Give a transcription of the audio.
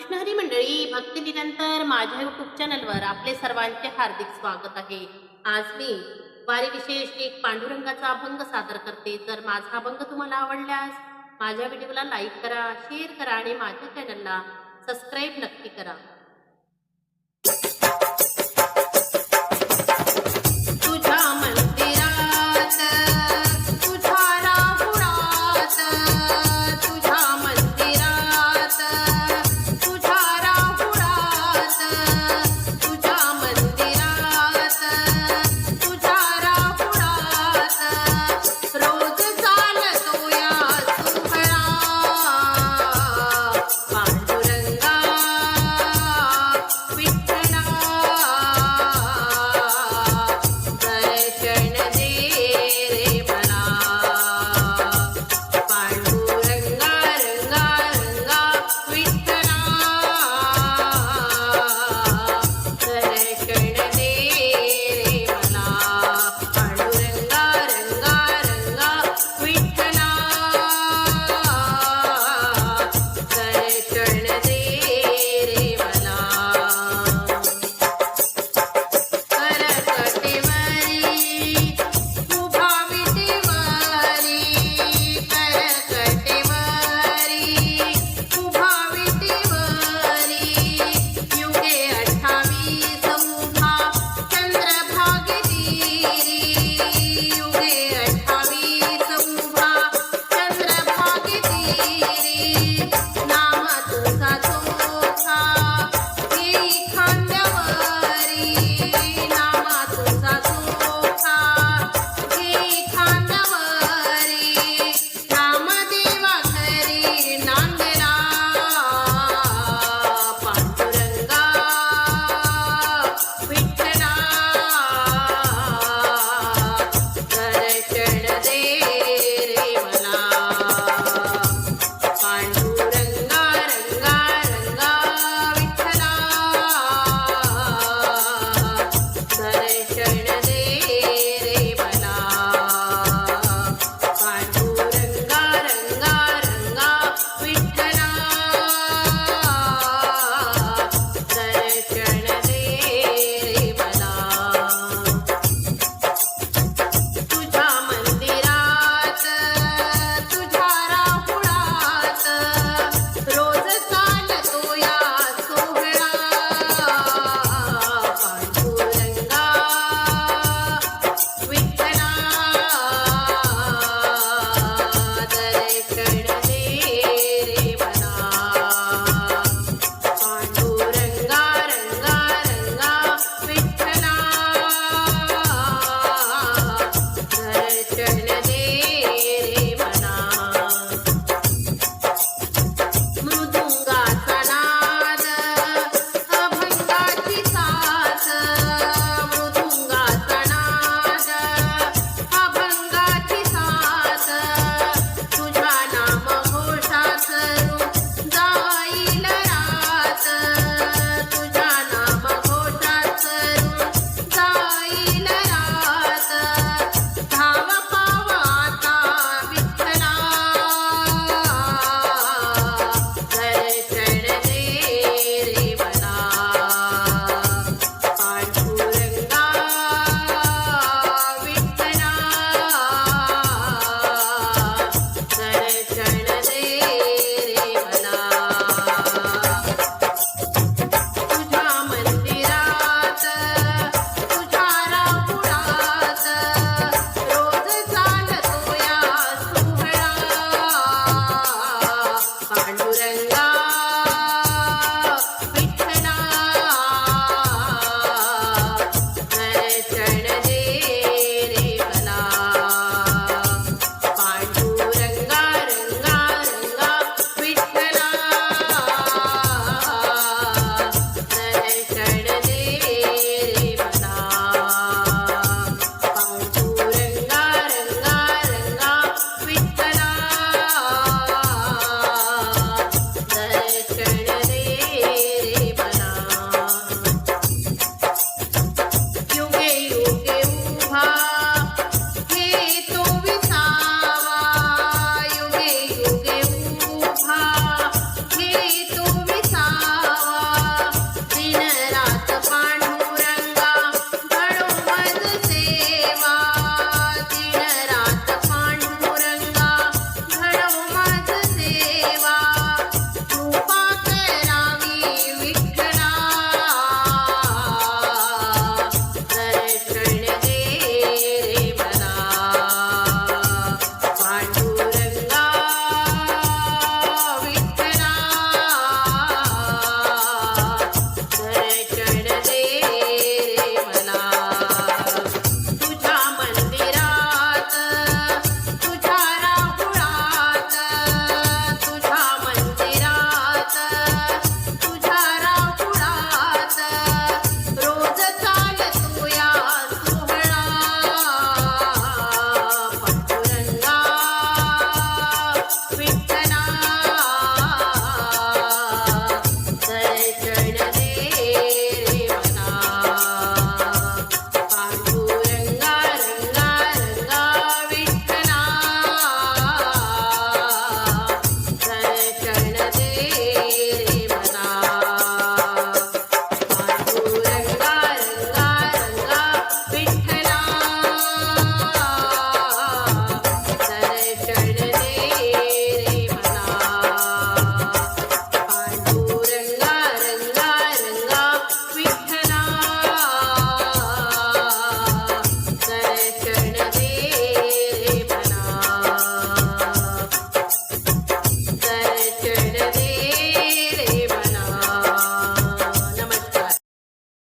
कृष्ण हरी मंडळी भक्ती निरंतर माझ्या युट्यूब चॅनलवर आपले सर्वांचे हार्दिक स्वागत आहे. आज मी वारी विशेष एक पांडुरंगाचा अभंग सादर करते. तर माझा अभंग तुम्हाला आवडल्यास माझ्या व्हिडिओला लाईक करा शेअर करा आणि माझ्या चॅनलला सबस्क्राईब नक्की करा.